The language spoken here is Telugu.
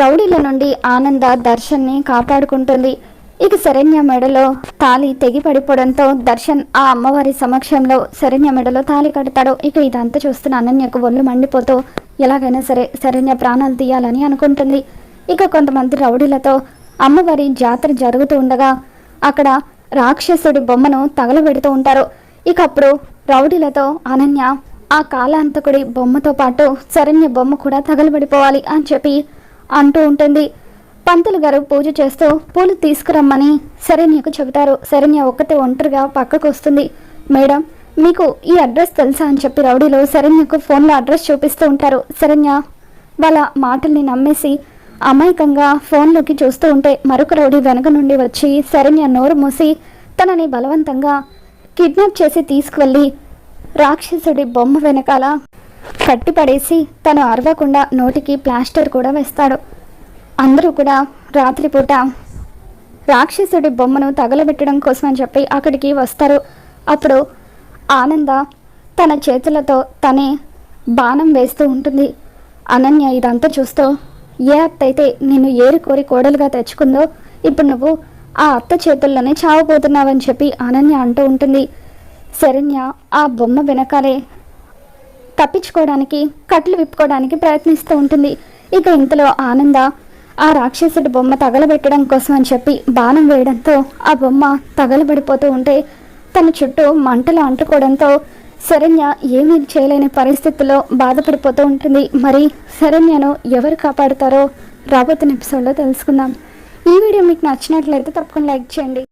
రౌడీల నుండి ఆనంద దర్శన్ని కాపాడుకుంటుంది. ఇక శరణ్య మెడలో తాళి తెగి పడిపోవడంతో దర్శన్ ఆ అమ్మవారి సమక్షంలో శరణ్య మెడలో తాళి కడతాడు. ఇక ఇదంతా చూస్తున్న అనన్యకు ఒళ్ళు మండిపోతూ ఎలాగైనా సరే శరణ్య ప్రాణాలు తీయాలని అనుకుంటుంది. ఇక కొంతమంది రౌడీలతో అమ్మవారి జాతర జరుగుతూ ఉండగా అక్కడ రాక్షసుడి బొమ్మను తగలబెడుతూ ఉంటారు. ఇక అప్పుడు రౌడీలతో అనన్య ఆ కాలాంతకుడి బొమ్మతో పాటు శరణ్య బొమ్మ కూడా తగలబడిపోవాలి అని చెప్పి అంటూ ఉంటుంది. పంతులు గారు పూజ చేస్తూ పూలు తీసుకురమ్మని శరణ్యకు చెబుతారు. శరణ్య ఒక్కతే ఒంటరిగా పక్కకు వస్తుంది. మేడం మీకు ఈ అడ్రస్ తెలుసా అని చెప్పి రౌడీలో శరణ్యకు ఫోన్లో అడ్రస్ చూపిస్తూ ఉంటారు. శరణ్య వాళ్ళ మాటల్ని నమ్మేసి అమాయకంగా ఫోన్లోకి చూస్తూ ఉంటే మరొక రౌడీ వెనక నుండి వచ్చి శరణ్య నోరు మూసి తనని బలవంతంగా కిడ్నాప్ చేసి తీసుకువెళ్ళి రాక్షసుడి బొమ్మ వెనకాల కట్టిపడేసి తను అరవకుండా నోటికి ప్లాస్టర్ కూడా వేస్తాడు. అందరూ కూడా రాత్రిపూట రాక్షసుడి బొమ్మను తగలబెట్టడం కోసం అని చెప్పి అక్కడికి వస్తారు. అప్పుడు ఆనంద తన చేతులతో తనే బాణం వేస్తూ ఉంటుంది. అనన్య ఇదంతా చూస్తూ ఏ అత్త అయితే నిన్ను ఏరు కోరి కోడలుగా తెచ్చుకుందో ఇప్పుడు నువ్వు ఆ అత్త చేతుల్లోనే చావబోతున్నావని చెప్పి అనన్య అంటూ ఉంటుంది. శరణ్య ఆ బొమ్మ వెనకాలే తప్పించుకోవడానికి కట్లు విప్పుకోవడానికి ప్రయత్నిస్తూ ఉంటుంది. ఇక ఇంతలో ఆనంద ఆ రాక్షసుడి బొమ్మ తగలబెట్టడం కోసం అని చెప్పి బాణం వేయడంతో ఆ బొమ్మ తగలబడిపోతూ ఉంటే తన చుట్టూ మంటలు అంటుకోవడంతో శరణ్య ఏమీ చేయలేని పరిస్థితుల్లో బాధపడిపోతూ ఉంటుంది. మరి శరణ్యను ఎవరు కాపాడుతారో రాబోతున్న ఎపిసోడ్లో తెలుసుకుందాం. ఈ వీడియో మీకు నచ్చినట్లయితే తప్పకుండా లైక్ చేయండి.